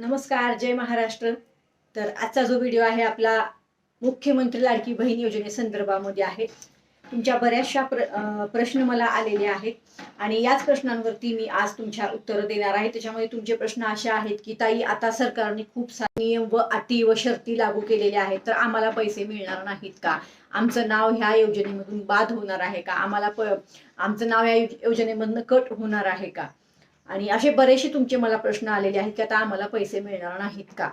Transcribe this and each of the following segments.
नमस्कार जय महाराष्ट्र. तर आजचा जो व्हिडिओ आहे आपला मुख्यमंत्री लाडकी बहीण योजनेसंदर्भामध्ये आहे. तुमच्या बऱ्याचशा प्र प्रश्न मला आलेले आहेत. आणि याच प्रश्नांवरती मी आज तुमच्या उत्तरं देणार आहे. त्याच्यामध्ये तुमचे प्रश्न असे आहेत की ताई आता सरकारने खूप सारे नियम व अटी व शर्ती लागू केलेल्या आहेत. तर आम्हाला पैसे मिळणार नाहीत का? आमचं नाव ह्या योजनेमधून बाद होणार आहे का? आम्हाला प आमचं नाव या योजनेमधनं कट होणार आहे का? आणि असे बरेचसे तुमचे मला प्रश्न आलेले आहेत की आता आम्हाला पैसे मिळणार नाहीत का?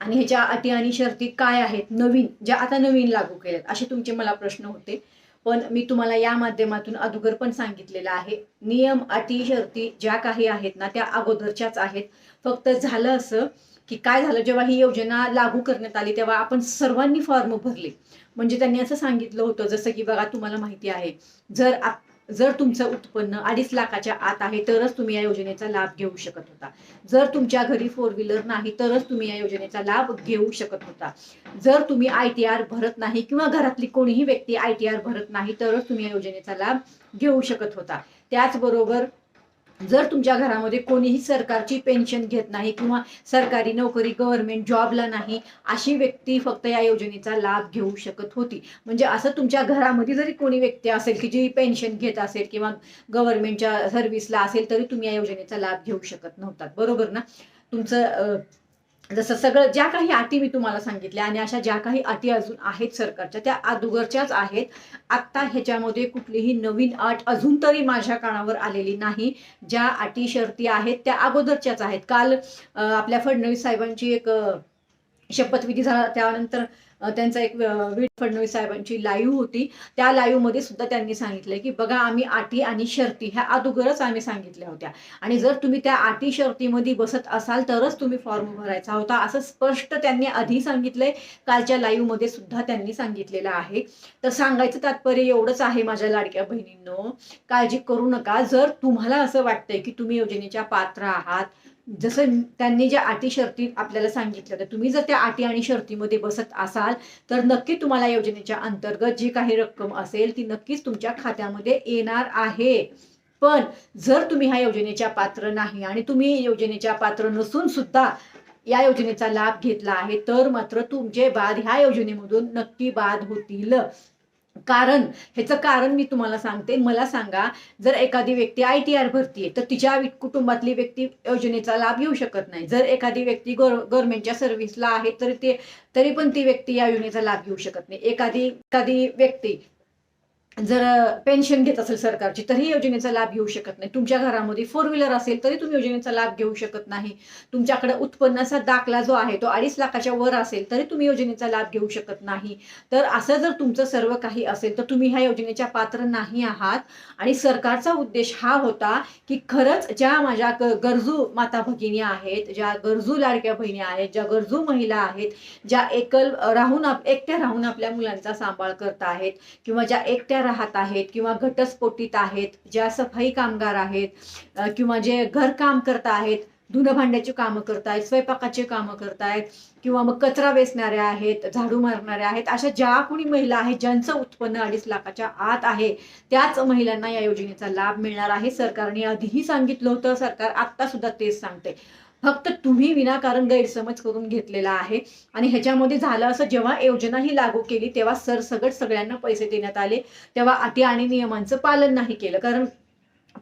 आणि ह्याच्या अटी आणि शर्ती काय आहेत? नवीन ज्या आता नवीन लागू केल्यात असे तुमचे मला प्रश्न होते. पण मी तुम्हाला या माध्यमातून अगोदर पण सांगितलेलं आहे. नियम अटी शर्ती ज्या काही आहेत ना त्या अगोदरच्याच आहेत. फक्त झालं असं की काय झालं? जेव्हा ही योजना लागू करण्यात आली तेव्हा आपण सर्वांनी फॉर्म भरले. म्हणजे त्यांनी असं सांगितलं होतं जसं की बघा तुम्हाला माहिती आहे. जर आप- जर तुमचं उत्पन्न अडीच लाखाच्या आत आहे तरच तुम्ही या योजनेचा लाभ घेऊ शकत होता. जर तुमच्या घरी फोर व्हीलर नाही तरच तुम्ही या योजनेचा लाभ घेऊ शकत होता. जर तुम्ही आय टी आर भरत नाही किंवा घरातली कोणीही व्यक्ती आय टी आर भरत नाही तरच तुम्ही या योजनेचा लाभ घेऊ शकत होता. त्याचबरोबर जर तुमच्या घरामध्ये कोणीही सरकारची पेन्शन घेत नाही किंवा सरकारी नोकरी गव्हर्नमेंट जॉबला नाही अशी व्यक्ती फक्त या योजनेचा लाभ घेऊ शकत होती. म्हणजे असं तुमच्या घरामध्ये जरी कोणी व्यक्ती असेल की जी पेन्शन घेत असेल किंवा गव्हर्नमेंटच्या सर्व्हिसला असेल तरी तुम्ही या योजनेचा लाभ घेऊ शकत नव्हतात. बरोबर ना? तुमचं जसं सगळं ज्या काही अटी मी तुम्हाला सांगितल्या आणि अशा ज्या काही अटी अजून आहेत सरकारच्या त्या अगोदरच्याच आहेत. आत्ता ह्याच्यामध्ये कुठलीही नवीन अट अजून तरी माझ्या कानावर आलेली नाही. ज्या अटी शर्ती आहेत त्या अगोदरच्याच आहेत. काल आपल्या फडणवीस साहेबांची एक शपथविधी झाला त्यानंतर त्यांचा एक वी वीड फडणवीस साहेबांची लाईव्ह होती. त्या लाईव्हमध्ये सुद्धा त्यांनी सांगितलंय की बघा आम्ही अटी आणि शर्ती ह्या अगोदरच आम्ही सांगितल्या होत्या. आणि जर तुम्ही त्या अटी शर्तीमध्ये बसत असाल तरच तुम्ही फॉर्म भरायचा होता. असं स्पष्ट त्यांनी आधी सांगितलंय. कालच्या लाईव्हमध्ये सुद्धा त्यांनी सांगितलेलं आहे. तर सांगायचं तात्पर्य एवढंच आहे माझ्या लाडक्या बहिणींनो. काळजी करू नका. जर तुम्हाला असं वाटतंय की तुम्ही योजनेच्या पात्र आहात जसं त्यांनी ज्या अटी शर्ती आपल्याला सांगितल्या तर तुम्ही जर त्या अटी आणि शर्तीमध्ये बसत असाल तर नक्की तुम्हाला योजनेच्या अंतर्गत जी काही रक्कम असेल ती नक्कीच तुमच्या खात्यामध्ये येणार आहे. पण जर तुम्ही ह्या योजनेच्या पात्र नाही आणि तुम्ही योजनेच्या पात्र नसून सुद्धा या योजनेचा लाभ घेतला आहे तर मात्र तुमचे बाद ह्या योजनेमधून नक्की बाद होतील. कारण ह्याचं कारण मी तुम्हाला सांगते. मला सांगा जर एखादी व्यक्ती आय टी आर भरतीये तर तिच्या कुटुंबातली व्यक्ती योजनेचा लाभ घेऊ शकत नाही. जर एखादी व्यक्ती गव्हर्नमेंटच्या सर्व्हिसला आहे तर ते तरी पण ती व्यक्ती या योजनेचा लाभ घेऊ शकत नाही. एखादी एखादी व्यक्ती जर पेन्शन घेत असेल सरकारची तरी योजनेचा लाभ घेऊ शकत नाही. तुमच्या घरामध्ये फोर व्हीलर असेल तरी तुम्ही योजनेचा लाभ घेऊ शकत नाही. तुमच्याकडे उत्पन्नाचा दाखला जो आहे तो अडीच लाखाच्या वर असेल तरी तुम्ही योजनेचा लाभ घेऊ शकत नाही. तर असं जर तुमचं सर्व काही असेल तर तुम्ही ह्या योजनेच्या पात्र नाही आहात. आणि सरकारचा उद्देश हा होता की खरंच ज्या माझ्या ग- गरजू माता भगिनी आहेत ज्या गरजू लाडक्या बहिणी आहेत ज्या गरजू महिला आहेत ज्या एकल राहून आप- एकट्या राहून आपल्या मुलांचा सांभाळ करत आहेत किंवा ज्या एकट्या राहत आहेत किंवा घटस्फोटीत आहेत ज्या सफाई कामगार आहेत किंवा जे घरकाम करत आहेत धुणं भांड्याची कामं करतायत स्वयंपाकाची कामं करतायत किंवा मग कचरा वेचणाऱ्या आहेत झाडू मारणाऱ्या आहेत अशा ज्या कोणी महिला आहेत ज्यांचं उत्पन्न अडीच लाखाच्या आत आहे त्याच महिलांना या योजनेचा लाभ मिळणार आहे. सरकारने आधीही सांगितलं होतं सरकार आत्ता सुद्धा तेच सांगते फक्त तुम्ही विनाकारण गैरसमज करून घेतलेला आहे. आणि ह्याच्यामध्ये झालं असं जेव्हा योजना ही लागू केली तेव्हा सरसगट सगळ्यांना पैसे देण्यात आले. तेव्हा अटी आणि नियमांचं पालन नाही केलं. कारण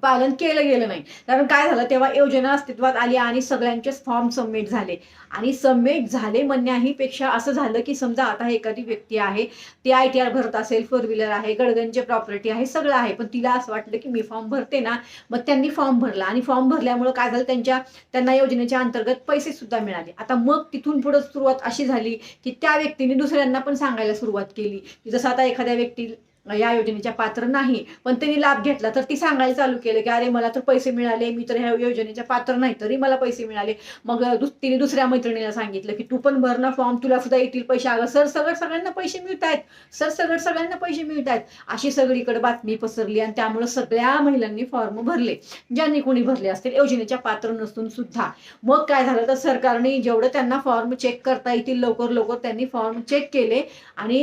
पालन केलं गेलं नाही. कारण काय झालं? तेव्हा योजना अस्तित्वात आली आणि सगळ्यांचेच फॉर्म सबमिट झाले. आणि सबमिट झाले म्हणण्याही पेक्षा असं झालं की समजा आता एखादी व्यक्ती आहे ती आय टी आर भरत असेल फोर व्हीलर आहे गडगंचे प्रॉपर्टी आहे सगळं आहे. पण तिला असं वाटलं की मी फॉर्म भरते ना मग त्यांनी फॉर्म भरला. आणि फॉर्म भरल्यामुळं काय झालं? त्यांच्या त्यांना योजनेच्या अंतर्गत पैसे सुद्धा मिळाले. आता मग तिथून पुढे सुरुवात अशी झाली की त्या व्यक्तीने दुसऱ्यांना पण सांगायला सुरुवात केली. की जसं आता एखाद्या व्यक्ती या योजनेच्या पात्र नाही. पण त्यांनी लाभ घेतला तर ती सांगायला चालू केलं की अरे मला तर पैसे मिळाले मी तर ह्या योजनेच्या पात्र नाही तरी मला पैसे मिळाले. मग तिने दुसऱ्या मैत्रिणीला सांगितलं की तू पण भर ना फॉर्म तुला सुद्धा येतील पैसे. अगं सर सगळं सगळ्यांना पैसे मिळत आहेत. सर सगळं सगळ्यांना पैसे मिळत आहेत. अशी सगळीकडे बातमी पसरली आणि त्यामुळे सगळ्या महिलांनी फॉर्म भरले. ज्यांनी कोणी भरले असतील योजनेच्या पात्र नसून सुद्धा. मग काय झालं तर सरकारने जेवढं त्यांना फॉर्म चेक करता येतील लवकर लवकर त्यांनी फॉर्म चेक केले आणि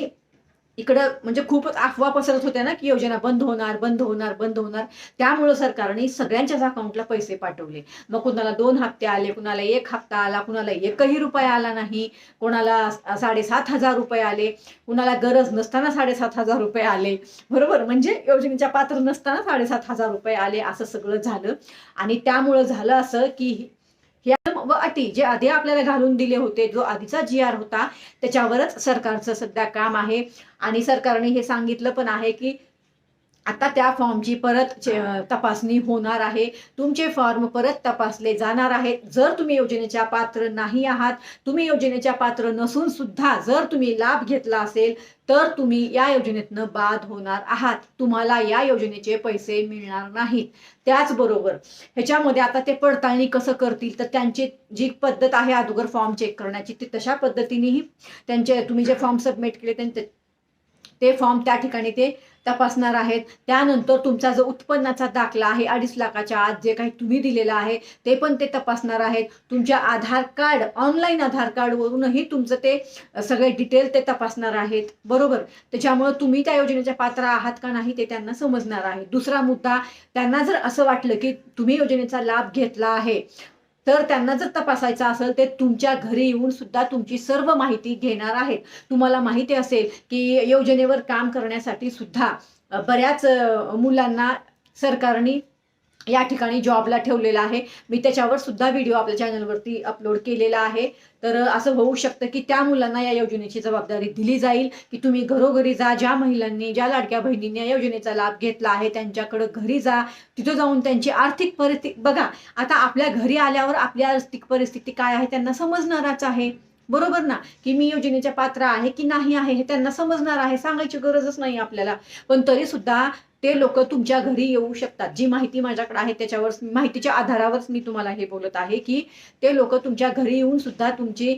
इकडं म्हणजे खूपच अफवा पसरत होत्या ना की योजना बंद होणार बंद होणार बंद होणार. त्यामुळं सरकारने सगळ्यांच्याच अकाउंटला पैसे पाठवले. मग कुणाला दोन हप्ते आले कुणाला एक हप्ता आला कुणाला एकही रुपया आला नाही कोणाला साडेसात हजार रुपये आले कुणाला गरज नसताना साडेसात हजार रुपये आले. बरोबर? म्हणजे योजनेच्या पात्र नसताना साडेसात हजार रुपये आले असं सगळं झालं. आणि त्यामुळं झालं असं की या व अटी जे आधी आपल्याला घालून दिले होते जो आधीचा जी आर होता त्याच्यावरच सरकारचं सध्या काम आहे. आणि सरकारने हे सांगितलं पण आहे की आता त्या फॉर्मची परत तपासणी होणार आहे. तुमचे फॉर्म परत तपासले जाणार आहेत. जर तुम्ही योजनेच्या पात्र नाही आहात तुम्ही योजनेच्या पात्र नसून सुद्धा जर तुम्ही लाभ घेतला असेल तर तुम्ही या योजनेतनं बाद होणार आहात. तुम्हाला या योजनेचे पैसे मिळणार नाहीत. त्याचबरोबर ह्याच्यामध्ये आता ते पडताळणी कसं करतील तर त्यांची जी पद्धत आहे अगोदर फॉर्म चेक करण्याची ती तशा पद्धतीनेही त्यांचे तुम्ही जे फॉर्म सबमिट केले त्यांचे ते फॉर्म त्या ठिकाणी ते तपासणार आहेत. त्यानंतर तुमचा जो उत्पन्नाचा दाखला आहे अडीच लाखाच्या आत जे काही तुम्ही दिलेलं आहे ते पण ते तपासणार आहेत. तुमच्या आधार कार्ड ऑनलाईन आधार कार्डवरूनही तुमचं ते सगळे डिटेल ते तपासणार आहेत. बरोबर? त्याच्यामुळं तुम्ही त्या योजनेच्या पात्र आहात का नाही ते त्यांना समजणार आहे. दुसरा मुद्दा त्यांना जर असं वाटलं की तुम्ही योजनेचा लाभ घेतला आहे तर त्यांना जर तपासायचं असेल ते तुमच्या घरी येऊन सुद्धा तुमची सर्व माहिती घेणार आहेत. तुम्हाला माहिती असेल की योजनेवर काम करण्यासाठी सुद्धा बऱ्याच मुलांना सरकारने या ठिकाणी जॉबला ठेवलेला आहे. मी त्याच्यावर सुद्धा व्हिडिओ आपल्या चॅनलवरती अपलोड केलेला आहे. तर असं होऊ शकतं की त्या मुलांना या योजनेची जबाबदारी दिली जाईल की तुम्ही घरोघरी जा ज्या महिलांनी ज्या लाडक्या बहिणींनी या योजनेचा लाभ घेतला आहे त्यांच्याकडं घरी जा. तिथं जाऊन त्यांची आर्थिक परिस्थिती बघा आता आपल्या घरी आल्यावर आपली आर्थिक परिस्थिती काय आहे त्यांना समजणारच आहे. बरोबर ना? की मी योजनेच्या पात्र आहे की नाही आहे हे त्यांना समजणार आहे सांगायची गरजच नाही आपल्याला. पण तरी सुद्धा ते लोक तुमच्या घरी येऊ शकतात. जी माहिती माझ्याकडे आहे त्याच्यावर माहितीच्या आधारावरच मी तुम्हाला हे बोलत आहे की ते लोक तुमच्या घरी येऊन सुद्धा तुमची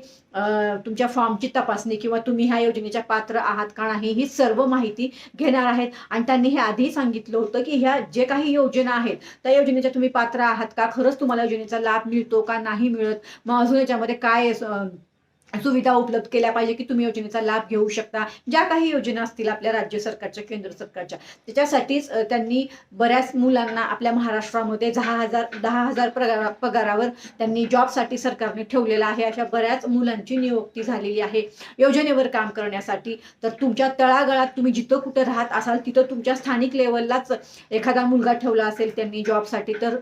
तुमच्या फॉर्मची तपासणी किंवा तुम्ही ह्या योजनेच्या पात्र आहात का नाही ही सर्व माहिती घेणार आहेत. आणि त्यांनी हे आधी सांगितलं होतं की ह्या जे काही योजना आहेत त्या योजनेच्या तुम्ही पात्र आहात का? खरंच तुम्हाला योजनेचा लाभ मिळतो का नाही मिळत? मग अजून याच्यामध्ये काय सुविधा उपलब्ध केल्या पाहिजे की तुम्ही योजनेचा लाभ घेऊ शकता. ज्या काही योजना असतील आपल्या राज्य सरकारच्या केंद्र सरकारच्या त्याच्यासाठीच त्यांनी बऱ्याच मुलांना आपल्या महाराष्ट्रामध्ये दहा हजार दहा हजार पगारा पगारावर त्यांनी जॉबसाठी सरकारने ठेवलेला आहे. अशा बऱ्याच मुलांची नियुक्ती झालेली आहे. योजनेवर काम करण्यासाठी तर तुमच्या तळागाळात तुम्ही जिथं कुठं राहत असाल तिथं तुमच्या स्थानिक लेवललाच एखादा मुलगा ठेवला असेल त्यांनी जॉबसाठी तर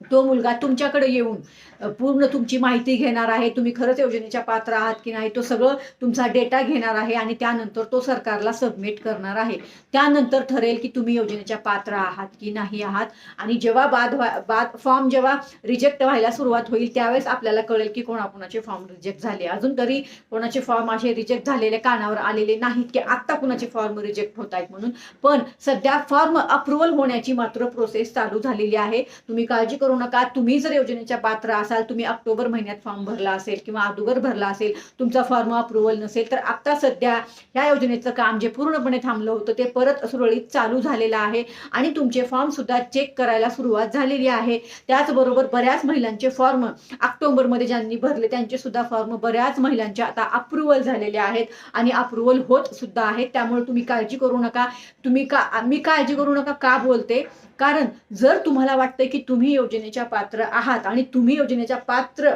तो मुलगा तुमच्याकडे येऊन पूर्ण तुमची माहिती घेणार आहे तुम्ही खरंच योजनेच्या पात्र आहात की नाही तो सगळं तुमचा डेटा घेणार आहे आणि त्यानंतर तो सरकारला सबमिट करणार आहे. त्यानंतर ठरेल की तुम्ही योजनेच्या पात्र आहात की नाही आहात आणि जेव्हा बाद बाद फॉर्म जेव्हा रिजेक्ट व्हायला सुरुवात होईल त्यावेळेस आपल्याला कळेल की कोणाकोणाचे फॉर्म रिजेक्ट झाले. अजून तरी कोणाचे फॉर्म असे रिजेक्ट झालेले कानावर आलेले नाहीत की आत्ता कुणाचे फॉर्म रिजेक्ट होत आहेत म्हणून. पण सध्या फॉर्म अप्रुव्हल होण्याची मात्र प्रोसेस चालू झालेली आहे. तुम्ही काळजी करू नका. तुम्ही जर योजनेच्या पात्र असाल तुम्ही ऑक्टोबर महिन्यात फॉर्म भरला असेल किंवा अगोदर भरला असेल तुमचा फॉर्म अप्रुव्हल नसेल तर आता सध्या ह्या योजनेचं काम जे पूर्णपणे थांबलं होतं ते परत सुरळीत चालू झालेलं आहे आणि तुमचे फॉर्म सुद्धा चेक करायला सुरुवात झालेली आहे. त्याचबरोबर बऱ्याच महिलांचे फॉर्म ऑक्टोबरमध्ये ज्यांनी भरले त्यांचे सुद्धा फॉर्म बऱ्याच महिलांचे आता अप्रुव्हल झालेले आहेत आणि अप्रुव्हल होत सुद्धा आहेत. त्यामुळे तुम्ही काळजी करू नका. तुम्ही का मी काळजी करू नका का बोलते? कारण जर तुम्हाला वाटतंय की तुम्ही योजनेच्या पात्र आहात आणि तुम्ही योजनेच्या पात्र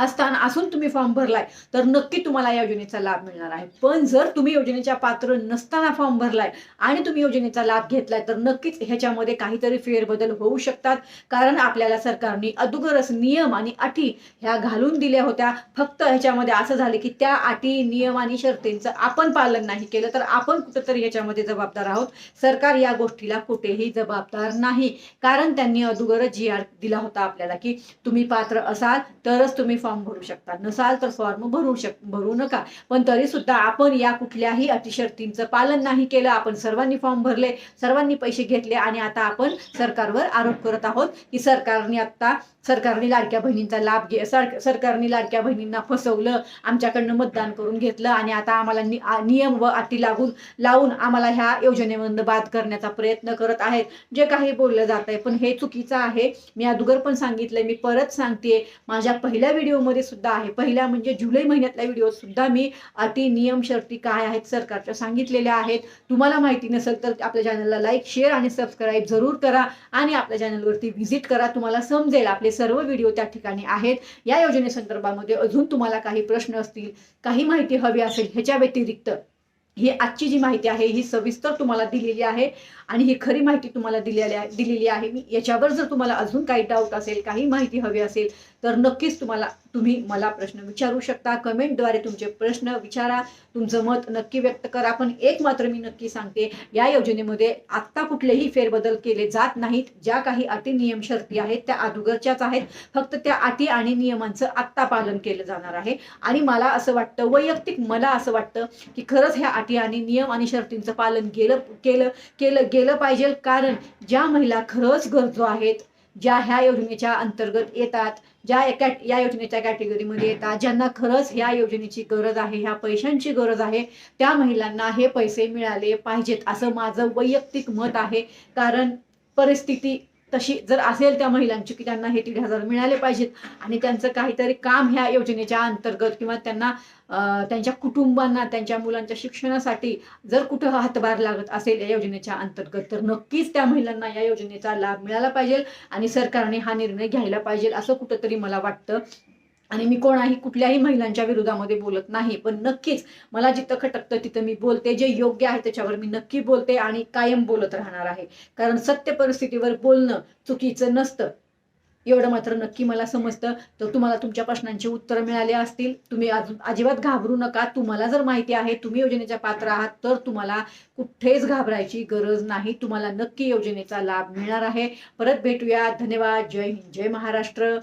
असताना असून तुम्ही फॉर्म भरलाय तर नक्की तुम्हाला या योजनेचा लाभ मिळणार आहे. पण जर तुम्ही योजनेच्या पात्र नसताना फॉर्म भरलाय आणि तुम्ही योजनेचा लाभ घेतलाय तर नक्कीच ह्याच्यामध्ये काहीतरी फेरबदल होऊ शकतात. कारण आपल्याला सरकारने अदुगरच नियम आणि अटी ह्या घालून दिल्या होत्या. फक्त ह्याच्यामध्ये असं झालं की त्या अटी नियम आणि शर्तींचं आपण पालन नाही केलं तर आपण कुठंतरी ह्याच्यामध्ये जबाबदार आहोत. सरकार या गोष्टीला कुठेही जबाबदार नाही. कारण त्यांनी अदुगरच जी आर दिला होता आपल्याला की तुम्ही पात्र असाल तरच तुम्ही फॉर्म फॉर्म भरू शकता. नसाल तर फॉर्म भरू शक भरू नका. पण तरी सुद्धा आपण या कुठल्याही अतिशर्तींचं पालन नाही केलं आपण सर्वांनी फॉर्म भरले सर्वांनी पैसे घेतले आणि आता आपण सरकारवर आरोप करत आहोत की सरकारने आता सरकारने लाडक्या बहिणींचा लाभ घे सर सरकारने लाडक्या बहिणींना फसवलं आमच्याकडनं मतदान करून घेतलं आणि आता आम्हाला नि नियम व अटी लागून लावून आम्हाला ह्या योजनेमधून बाद करण्याचा प्रयत्न करत आहेत. जे काही बोललं जात आहे पण हे चुकीचं आहे. मी अगोदर पण सांगितलंय मी परत सांगते माझ्या पहिल्या व्हिडिओ व्हिडिओमध्ये सुद्धा आहे. पहिल्या म्हणजे जुलै महिन्यातल्या व्हिडिओ सुद्धा मी अति नियम शर्ती काय आहेत सरकारच्या सांगितलेल्या आहेत. तुम्हाला माहिती नसेल तर आपल्या चॅनलला लाईक शेअर आणि सबस्क्राईब जरूर करा आणि आपल्या चॅनलवरती व्हिजिट करा. तुम्हाला समजेल आपले सर्व व्हिडिओ त्या ठिकाणी आहेत. या योजनेसंदर्भामध्ये अजून तुम्हाला काही प्रश्न असतील काही माहिती हवी असेल ह्याच्या व्यतिरिक्त ही आजची जी माहिती आहे ही सविस्तर तुम्हाला दिलेली आहे आणि ही खरी माहिती तुम्हाला दिलेली आहे दिलेली आहे. मी याच्यावर जर तुम्हाला अजून काही डाऊट असेल काही माहिती हवी असेल तर नक्कीच तुम्हाला तुम्ही मला प्रश्न विचारू शकता. कमेंटद्वारे तुमचे प्रश्न विचारा. तुमचं मत नक्की व्यक्त करा. पण एक मात्र मी नक्की सांगते या योजनेमध्ये आत्ता कुठलेही फेरबदल केले जात नाहीत. ज्या काही अटी नियम शर्ती आहेत त्या अगोदरच्याच आहेत. फक्त त्या अटी आणि नियमांचं आत्ता पालन केलं जाणार आहे. आणि मला असं वाटतं वैयक्तिक मला असं वाटतं की खरंच ह्या अटी आणि नियम आणि शर्तींचं पालन केलं केलं केलं गेलं पाहिजे. कारण ज्या महिला खरंच गरजू आहेत ज्या ह्या योजनेच्या अंतर्गत येतात ज्या एका या योजनेच्या कॅटेगरीमध्ये येतात ज्यांना खरंच ह्या योजनेची गरज आहे ह्या पैशांची गरज आहे त्या महिलांना हे पैसे मिळाले पाहिजेत असं माझं वैयक्तिक मत आहे. कारण परिस्थिती तशी जर असेल त्या महिलांची की त्यांना हे दीड हजार मिळाले पाहिजेत आणि त्यांचं काहीतरी काम ह्या योजनेच्या अंतर्गत किंवा त्यांना त्यांच्या कुटुंबांना त्यांच्या मुलांच्या शिक्षणासाठी जर कुठं हातभार लागत असेल या योजनेच्या अंतर्गत तर नक्कीच त्या महिलांना या योजनेचा लाभ मिळाला पाहिजे आणि सरकारने हा निर्णय घ्यायला पाहिजे असं कुठंतरी मला वाटतं. आणि मी कोणाही कुठल्याही महिलांच्या विरोधामध्ये बोलत नाही पण नक्कीच मला जिथं खटकतं तिथं मी बोलते जे योग्य आहे त्याच्यावर मी नक्की बोलते आणि कायम बोलत राहणार आहे. कारण सत्य परिस्थितीवर बोलणं चुकीचं नसतं. एवढं मात्र नक्की मला समजतं. तर तुम्हाला तुमच्या प्रश्नांची उत्तरं मिळाली असतील. तुम्ही अजिबात घाबरू नका. तुम्हाला जर माहिती आहे तुम्ही योजनेच्या पात्र आहात तर तुम्हाला कुठेच घाबरायची गरज नाही. तुम्हाला नक्की योजनेचा लाभ मिळणार आहे. परत भेटूया. धन्यवाद. जय हिंद. जय महाराष्ट्र.